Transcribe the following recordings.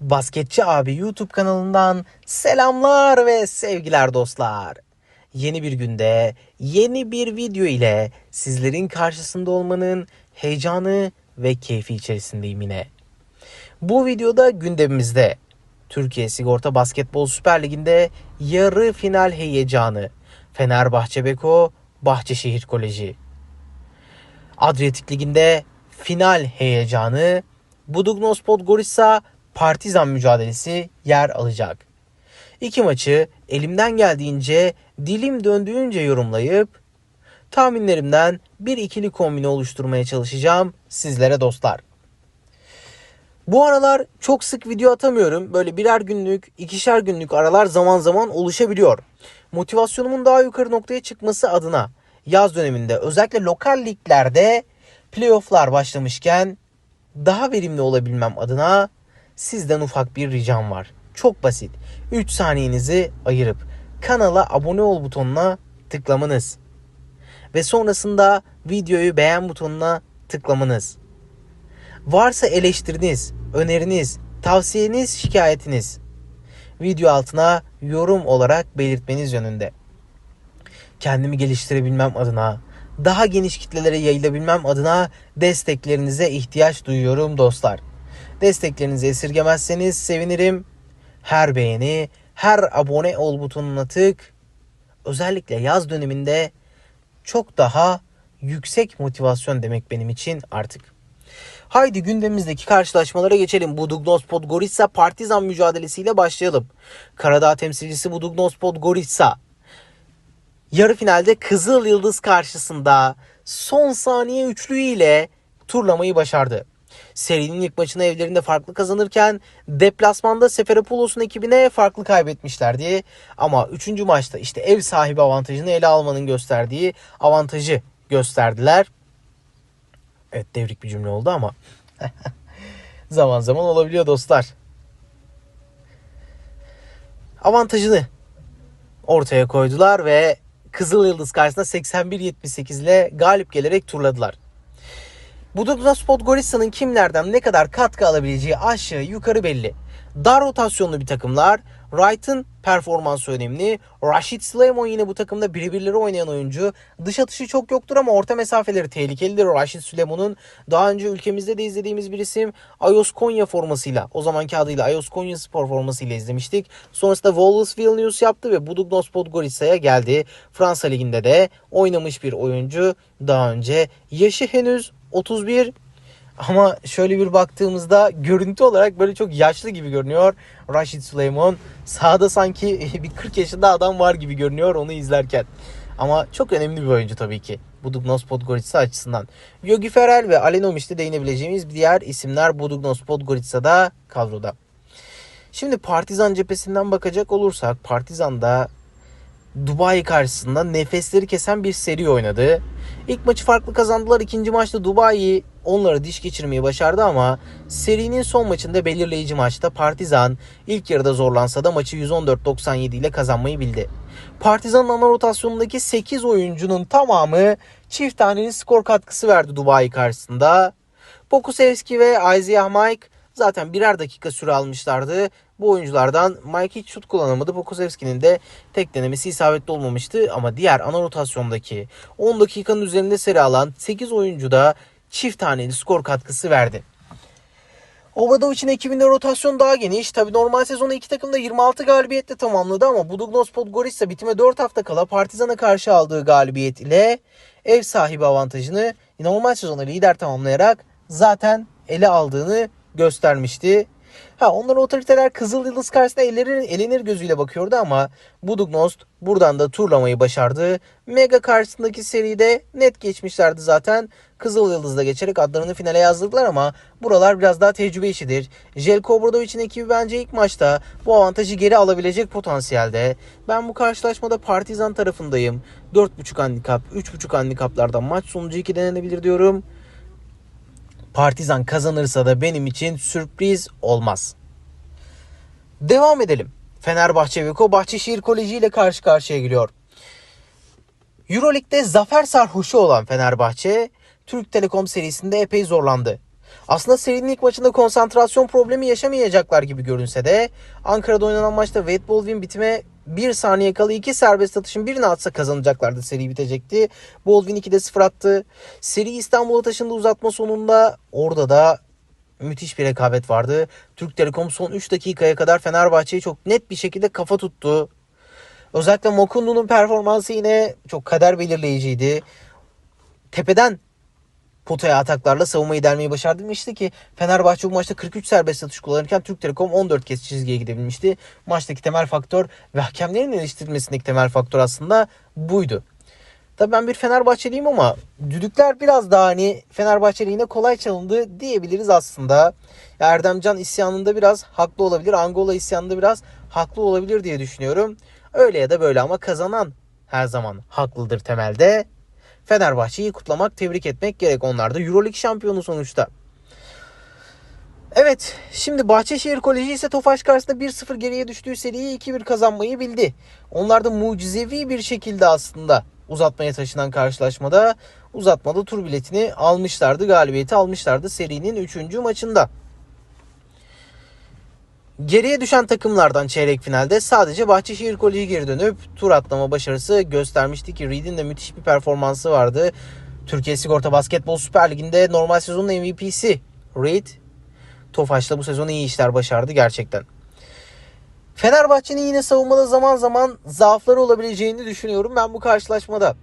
Basketçi abi YouTube kanalından selamlar ve sevgiler dostlar. Yeni bir günde yeni bir video ile sizlerin karşısında olmanın heyecanı ve keyfi içerisindeyim yine. Bu videoda gündemimizde Türkiye Sigorta Basketbol Süper Ligi'nde yarı final heyecanı Fenerbahçe Beko Bahçeşehir Koleji. Adriyatik Ligi'nde final heyecanı Budugnos Podgorica Partizan mücadelesi yer alacak. İki maçı elimden geldiğince dilim döndüğünce yorumlayıp tahminlerimden bir ikili kombine oluşturmaya çalışacağım sizlere dostlar. Bu aralar çok sık video atamıyorum. Böyle birer günlük, ikişer günlük aralar zaman zaman oluşabiliyor. Motivasyonumun daha yukarı noktaya çıkması adına yaz döneminde özellikle lokal liglerde playofflar başlamışken daha verimli olabilmem adına sizden ufak bir ricam var. Çok basit. 3 saniyenizi ayırıp kanala abone ol butonuna tıklamanız ve sonrasında videoyu beğen butonuna tıklamanız. Varsa eleştiriniz, öneriniz, tavsiyeniz, şikayetiniz video altına yorum olarak belirtmeniz yönünde. Kendimi geliştirebilmem adına, daha geniş kitlelere yayılabilmem adına desteklerinize ihtiyaç duyuyorum dostlar. Desteklerinizi esirgemezseniz sevinirim. Her beğeni, her abone ol butonuna tık. Özellikle yaz döneminde çok daha yüksek motivasyon demek benim için artık. Haydi gündemimizdeki karşılaşmalara geçelim. Budugnos Podgorica Partizan mücadelesiyle başlayalım. Karadağ temsilcisi Budugnos Podgorica yarı finalde Kızıl Yıldız karşısında son saniye üçlüğü ile turlamayı başardı. Serinin ilk maçını evlerinde farklı kazanırken deplasmanda Seferopoulos'un ekibine farklı kaybetmişlerdi. Ama 3. maçta işte ev sahibi avantajını ele almanın gösterdiği avantajı gösterdiler. Evet devrik bir cümle oldu ama zaman zaman olabiliyor dostlar. Avantajını ortaya koydular ve Kızıl Yıldız karşısında 81-78 ile galip gelerek turladılar. Budapest Podgorica'nın kimlerden ne kadar katkı alabileceği aşağı yukarı belli. Dar rotasyonlu bir takımlar. Wright'ın performansı önemli. Rashid Süleyman yine bu takımda birebirleri oynayan oyuncu. Dış atışı çok yoktur ama orta mesafeleri tehlikelidir. Rashid Süleyman'ın daha önce ülkemizde de izlediğimiz bir isim. Ayos Konya formasıyla o zamanki adıyla Ayos Konya Spor formasıyla izlemiştik. Sonrasında Wolves Vilnius yaptı ve Budugnos Podgorica'ya geldi. Fransa Ligi'nde de oynamış bir oyuncu. Daha önce yaşı henüz 31 ama şöyle bir baktığımızda görüntü olarak böyle çok yaşlı gibi görünüyor. Rashid Süleyman sahada sanki bir 40 yaşında adam var gibi görünüyor onu izlerken. Ama çok önemli bir oyuncu tabii ki. Budugnos Podgorica açısından. Yogi Ferrell ve Alenomiç'te değinebileceğimiz diğer isimler Budugnos Podgorica'da kadroda. Şimdi Partizan cephesinden bakacak olursak Partizan'da Dubai karşısında nefesleri kesen bir seri oynadı. İlk maçı farklı kazandılar. İkinci maçta Dubai onları diş geçirmeyi başardı ama serinin son maçında belirleyici maçta Partizan ilk yarıda zorlansa da maçı 114-97 ile kazanmayı bildi. Partizan'ın ana rotasyonundaki 8 oyuncunun tamamı çift taneli skor katkısı verdi Dubai karşısında. Pokusevski ve Isaiah Mike zaten birer dakika süre almışlardı. Bu oyunculardan Mike hiç şut kullanamadı. Pokusevski'nin de tek denemesi isabetli olmamıştı. Ama diğer ana rotasyondaki 10 dakikanın üzerinde seri alan 8 oyuncu da çift taneli skor katkısı verdi. Obradovic'in ekibinde rotasyon daha geniş. Tabi normal sezonu iki takım da 26 galibiyetle tamamladı ama Budugnos Podgorica bitime 4 hafta kala Partizan'a karşı aldığı galibiyet ile ev sahibi avantajını normal sezonu lider tamamlayarak zaten ele aldığını göstermişti. Ha onların otoriteler Kızıl Yıldız karşısında elleri, elenir gözüyle bakıyordu ama Budugnost buradan da turlamayı başardı. Mega karşısındaki seride net geçmişlerdi zaten. Kızıl Yıldız'da geçerek adlarını finale yazdırdılar ama buralar biraz daha tecrübe işidir. Jelko Obradovic'in ekibi bence ilk maçta bu avantajı geri alabilecek potansiyelde. Ben bu karşılaşmada Partizan tarafındayım. 4.5 handikap, 3.5 handikaplardan maç sonucu 2 denenebilir diyorum. Partizan kazanırsa da benim için sürpriz olmaz. Devam edelim. Fenerbahçe Beko Bahçeşehir Koleji ile karşı karşıya geliyor. Euroleague'de zafer sarhoşu olan Fenerbahçe Türk Telekom serisinde epey zorlandı. Aslında serinin ilk maçında konsantrasyon problemi yaşamayacaklar gibi görünse de Ankara'da oynanan maçta Wade Baldwin bitime bir saniye kala iki serbest atışın birini atsa kazanacaklardı. Seri bitecekti. Baldwin 2'de 0 attı. Seri İstanbul'a taşındı uzatma sonunda. Orada da müthiş bir rekabet vardı. Türk Telekom son 3 dakikaya kadar Fenerbahçe'yi çok net bir şekilde kafa tuttu. Özellikle Mokundu'nun performansı yine çok kader belirleyiciydi. Tepeden potaya ataklarla savunmayı delmeyi başardı demişti ki Fenerbahçe bu maçta 43 serbest atış kullanırken Türk Telekom 14 kez çizgiye gidebilmişti. Maçtaki temel faktör ve hakemlerin eleştirilmesindeki temel faktör aslında buydu. Tabii ben bir Fenerbahçeliyim ama düdükler biraz daha hani Fenerbahçeli yine kolay çalındı diyebiliriz aslında. Erdemcan isyanında biraz haklı olabilir. Angola isyanında biraz haklı olabilir diye düşünüyorum. Öyle ya da böyle ama kazanan her zaman haklıdır temelde. Fenerbahçe'yi kutlamak, tebrik etmek gerek. Onlar da Euroleague şampiyonu sonuçta. Evet, şimdi Bahçeşehir Koleji ise Tofaş karşısında 1-0 geriye düştüğü seriyi 2-1 kazanmayı bildi. Onlar da mucizevi bir şekilde aslında uzatmaya taşınan karşılaşmada uzatmada tur biletini almışlardı. Galibiyeti almışlardı serinin 3. maçında. Geriye düşen takımlardan çeyrek finalde sadece Bahçeşehir Koleji geri dönüp tur atlama başarısı göstermişti ki Reed'in de müthiş bir performansı vardı. Türkiye Sigorta Basketbol Süper Ligi'nde normal sezonun MVP'si Reed. Tofaş'la bu sezon iyi işler başardı gerçekten. Fenerbahçe'nin yine savunmada zaman zaman zaafları olabileceğini düşünüyorum ben bu karşılaşmada.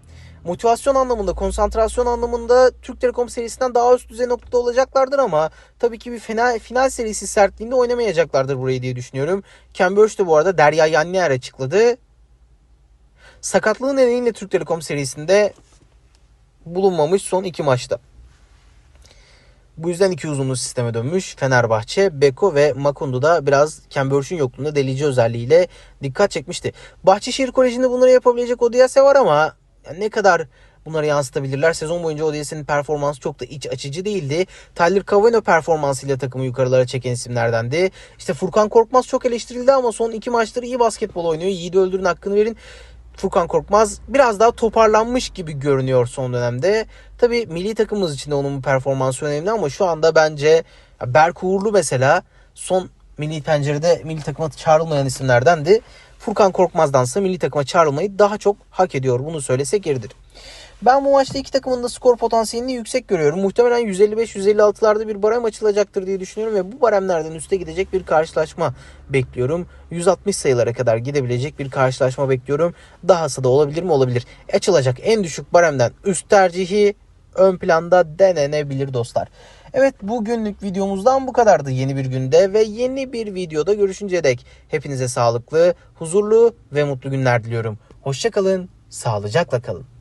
Motivasyon anlamında, konsantrasyon anlamında Türk Telekom serisinden daha üst düzey noktada olacaklardır ama tabii ki bir final, final serisi sertliğinde oynamayacaklardır burayı diye düşünüyorum. Ken Burch de bu arada Derya Yannier açıkladı. Sakatlığı nedeniyle Türk Telekom serisinde bulunmamış son iki maçta. Bu yüzden iki uzunlu sisteme dönmüş. Fenerbahçe, Beko ve Makundu da biraz Ken Burch'un yokluğunda delici özelliğiyle dikkat çekmişti. Bahçeşehir Koleji'nde bunları yapabilecek Odiase var ama yani ne kadar bunları yansıtabilirler? Sezon boyunca Odiase'nin performansı çok da iç açıcı değildi. Tyler Cavano performansıyla takımı yukarılara çeken isimlerdendi. İşte Furkan Korkmaz çok eleştirildi ama son iki maçları iyi basketbol oynuyor. Yiğidi öldürün hakkını verin. Furkan Korkmaz biraz daha toparlanmış gibi görünüyor son dönemde. Tabi milli takımımız için de onun performansı önemli ama şu anda bence Berk Uğurlu mesela son milli pencerede milli takıma çağrılmayan isimlerdendi. Furkan Korkmaz'dansa milli takıma çağrılmayı daha çok hak ediyor. Bunu söylesek yeridir. Ben bu maçta iki takımın da skor potansiyelini yüksek görüyorum. Muhtemelen 155-156'larda bir barem açılacaktır diye düşünüyorum ve bu baremlerden üste gidecek bir karşılaşma bekliyorum. 160 sayılara kadar gidebilecek bir karşılaşma bekliyorum. Dahası da olabilir mi? Olabilir. Açılacak en düşük baremden üst tercihi ön planda denenebilir dostlar. Evet bugünlük videomuzdan bu kadardı yeni bir günde ve yeni bir videoda görüşünceye dek hepinize sağlıklı, huzurlu ve mutlu günler diliyorum. Hoşçakalın, sağlıcakla kalın.